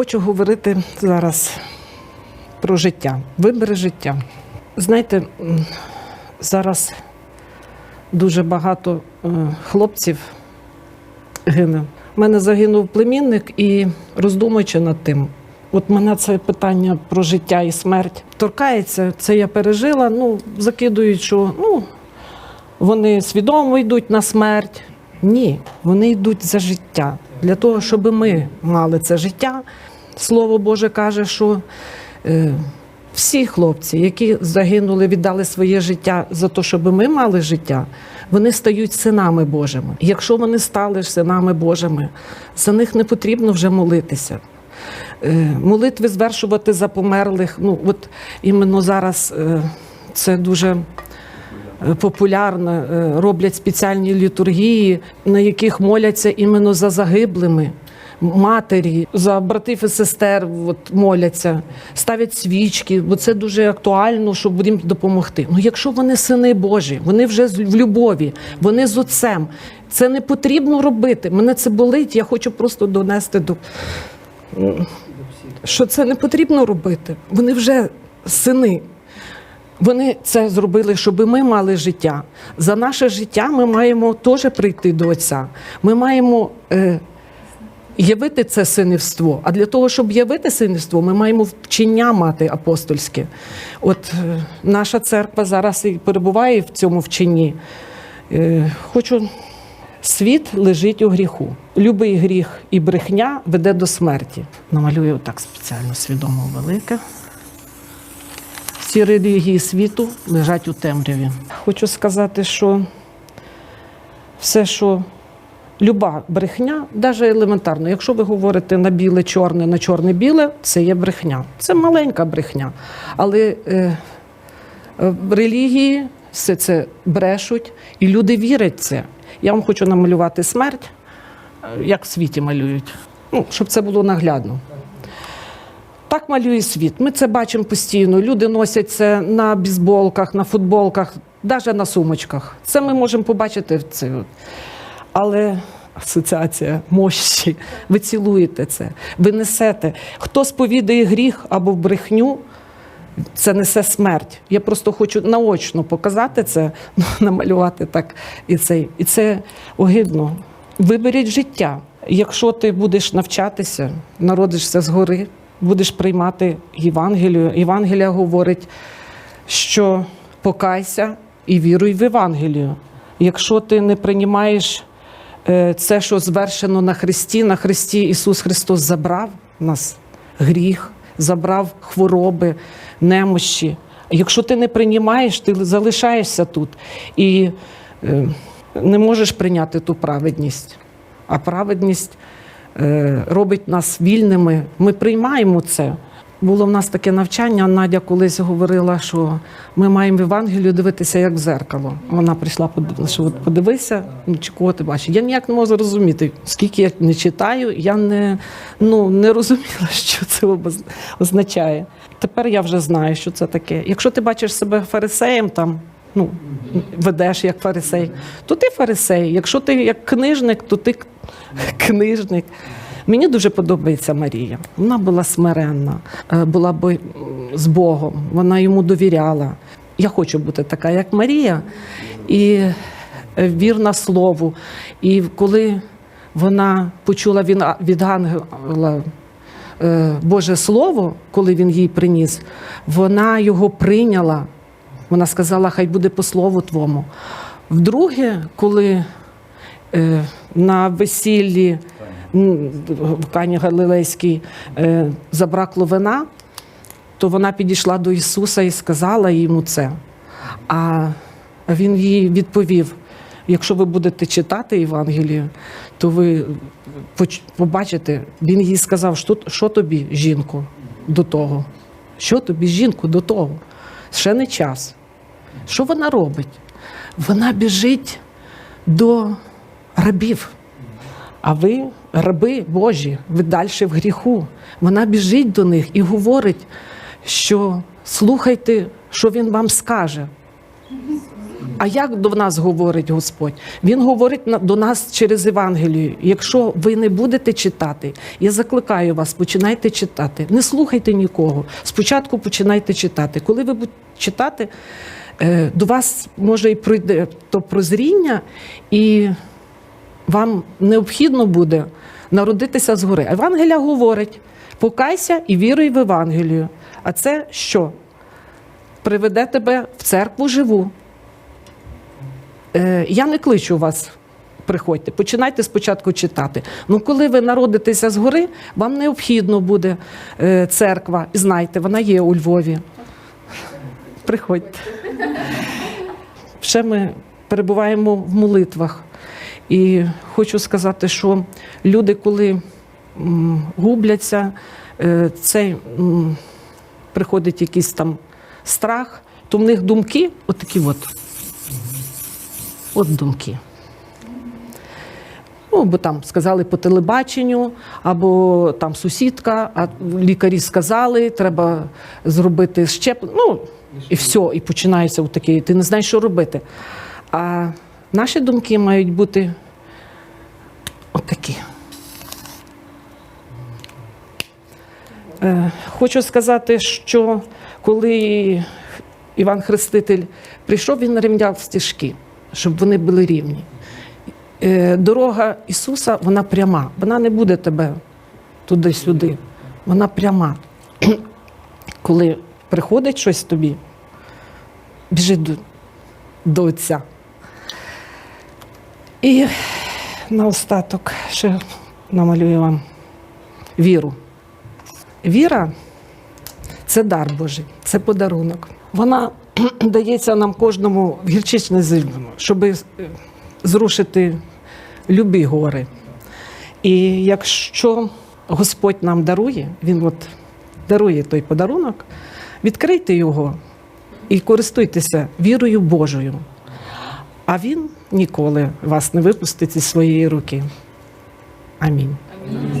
Хочу говорити зараз про життя, вибери життя. Знаєте, зараз дуже багато е, хлопців гине. У мене загинув племінник і роздумуючи над тим. От мене це питання про життя і смерть торкається. Це я пережила. Ну, закидують, ну, вони свідомо йдуть на смерть. Ні, вони йдуть за життя. Для того, щоб ми мали це життя. Слово Боже каже, що е, всі хлопці, які загинули, віддали своє життя за те, щоб ми мали життя, вони стають синами Божими. Якщо вони стали синами Божими, за них не потрібно вже молитися. Е, Молитви звершувати за померлих. Ну, от іменно зараз е, це дуже е, популярно. е, Роблять спеціальні літургії, на яких моляться іменно за загиблими. Матері, за братів і сестер от, моляться, ставлять свічки, бо це дуже актуально, щоб їм допомогти. Ну, якщо вони сини Божі, вони вже в любові, вони з отцем. Це не потрібно робити. Мене це болить. Я хочу просто донести до що це не потрібно робити. Вони вже сини. Вони це зробили, щоб ми мали життя. За наше життя ми маємо теж прийти до Отця. Ми маємо е, явити це синівство. А для того, щоб явити синівство, ми маємо вчення мати апостольське. От е, наша церква зараз і перебуває в цьому вченні. Е, хочу Світ лежить у гріху. Любий гріх і брехня веде до смерті. Намалюю так спеціально свідомо велике. Всі релігії світу лежать у темряві. Хочу сказати, що все, що люба брехня, навіть елементарно, якщо ви говорите на біле-чорне, на чорне-біле, це є брехня. Це маленька брехня. Але е, е, релігії все це брешуть, і люди вірять в це. Я вам хочу намалювати смерть, е, як в світі малюють, ну, щоб це було наглядно. Так малює світ. Ми це бачимо постійно. Люди носять це на бейсболках, на футболках, навіть на сумочках. Це ми можемо побачити в це. Але асоціація мощі. Ви цілуєте це, ви несете. Хто сповідає гріх або брехню, це несе смерть. Я просто хочу наочно показати це, ну, намалювати так і це. І це огидно. Виберіть життя. Якщо ти будеш навчатися, народишся згори, будеш приймати Євангелію. Євангелія говорить, що покайся і віруй в Євангелію. Якщо ти не приймаєш це, що звершено на Христі, на Христі Ісус Христос забрав нас гріх, забрав хвороби, немощі. Якщо ти не приймаєш, ти залишаєшся тут і е, не можеш прийняти ту праведність. А праведність е, робить нас вільними. Ми приймаємо це. Було в нас таке навчання. Надя колись говорила, що ми маємо в Євангелію дивитися як в зеркало. Вона прийшла що от подивися, ну, чи кого ти бачиш. Я ніяк не можу зрозуміти, скільки я не читаю, я не, ну, не розуміла, що це означає. Тепер я вже знаю, що це таке. Якщо ти бачиш себе фарисеєм, там ну, ведеш як фарисей, то ти фарисей. Якщо ти як книжник, то ти книжник. Мені дуже подобається Марія. Вона була смиренна, е, була бо- з Богом, вона йому довіряла. Я хочу бути така, як Марія, і е, вірна слову. І коли вона почула від ангела е, Боже Слово, коли він їй приніс, вона його прийняла. Вона сказала, хай буде по слову твому. Вдруге, коли на весіллі в Кані Галилейській е, забракло вина, то вона підійшла до Ісуса і сказала йому це. А він їй відповів: якщо ви будете читати Євангелію, то ви побачите, він їй сказав, що, що тобі, жінку, до того? Що тобі, жінку, до того? Ще не час. Що вона робить? Вона біжить до рабів. А ви, раби Божі, ви далі в гріху. Вона біжить до них і говорить, що слухайте, що він вам скаже. А як до нас говорить Господь? Він говорить до нас через Євангелію. Якщо ви не будете читати, я закликаю вас, починайте читати. Не слухайте нікого. Спочатку починайте читати. Коли ви будете читати, е, до вас може і прийде то прозріння, і вам необхідно буде народитися згори. Евангелія говорить: покайся і віруй в Евангелію. А це що? Приведе тебе в церкву живу. Е, я не кличу вас. Приходьте, починайте спочатку читати. Ну, коли ви народитеся згори, вам необхідно буде е, церква. Знайте, вона є у Львові. Приходьте. Ще ми перебуваємо в молитвах. І хочу сказати, що люди, коли губляться, е, цей приходить якийсь там страх, то в них думки отакі от. От думки. Ну, бо там сказали по телебаченню, або там сусідка, а лікарі сказали, треба зробити щеплення. Ну, і все, і починається такі, ти не знаєш, що робити. А наші думки мають бути отакі. Е, Хочу сказати, що коли Іван Хреститель прийшов, він рівняв стежки, щоб вони були рівні. Е, Дорога Ісуса, вона пряма, вона не буде тебе туди-сюди. Вона пряма. Коли приходить щось тобі, біжи до, до Отця. І наостаток ще намалюю вам віру. Віра це дар Божий, це подарунок. Вона дається нам кожному в гірчичне зимно, щоб зрушити любі гори. І якщо Господь нам дарує, Він от дарує той подарунок, відкрийте його і користуйтеся вірою Божою. А Він ніколи вас не випустить зі своєї руки. Амінь. Амінь.